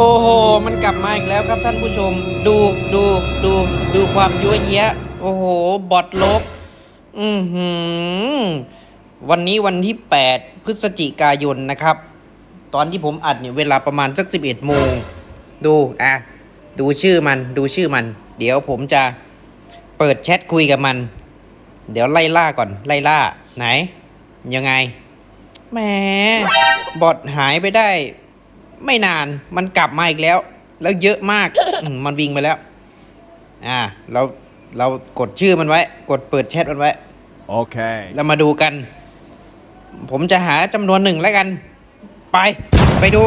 โอ้โห มันกลับมาอีกแล้วครับท่านผู้ชม ดูดูดูดูความยั่วเยะ โอ้โห บอทลบ อือหือ วันนี้วันที่ 8 พฤศจิกายนนะครับ ตอนที่ผมอัดเนี่ยเวลาประมาณสัก 11โมง ดู อะ ดูชื่อมัน ดูชื่อมัน เดี๋ยวผมจะเปิดแชทคุยกับมัน เดี๋ยวไล่ล่าก่อน ไล่ล่า ไหน ยังไง แหม บอทหายไปได้ ไม่นานมันกลับมาอีกแล้ว แล้วเยอะมากอืมมันวิ่งไปแล้ว อ่า เราเรากดชื่อมันไว้ กดเปิดแชทมันไว้ Okay. แล้วมาดูกัน ผมจะหาจำนวนหนึ่งแล้วกัน ไป ไปดู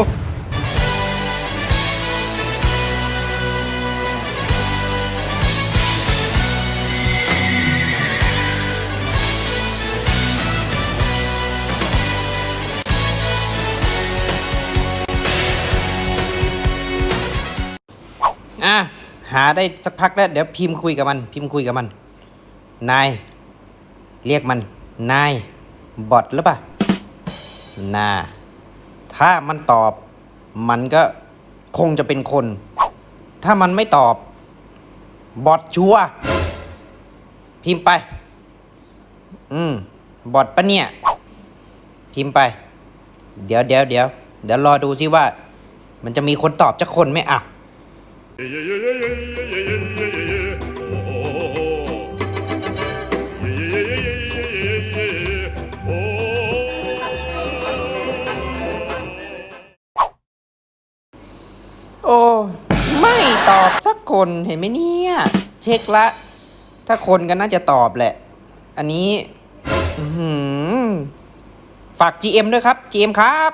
หาได้สักพักแล้ว เดี๋ยวพิมพ์คุยกับมัน พิมพ์คุยกับมัน นาย เรียกมัน นาย บอทหรือเปล่านาถ้ามันตอบ มันก็คงจะเป็นคน ถ้ามันไม่ตอบ บอทชัวร์พิมพ์ไป อืม บอทปะเนี่ย พิมพ์ไป เดี๋ยวเดี๋ยวเดี๋ยวเดี๋ยวรอดูซิว่า มันจะมีคนตอบจักคนไหมอะ โอ้ไม่ตอบสักคนเห็นไหมเนี่ย เช็คละ ถ้าคนก็น่าจะตอบแหละ อันนี้ อื้อหือฝาก GM ด้วยครับ GM ครับ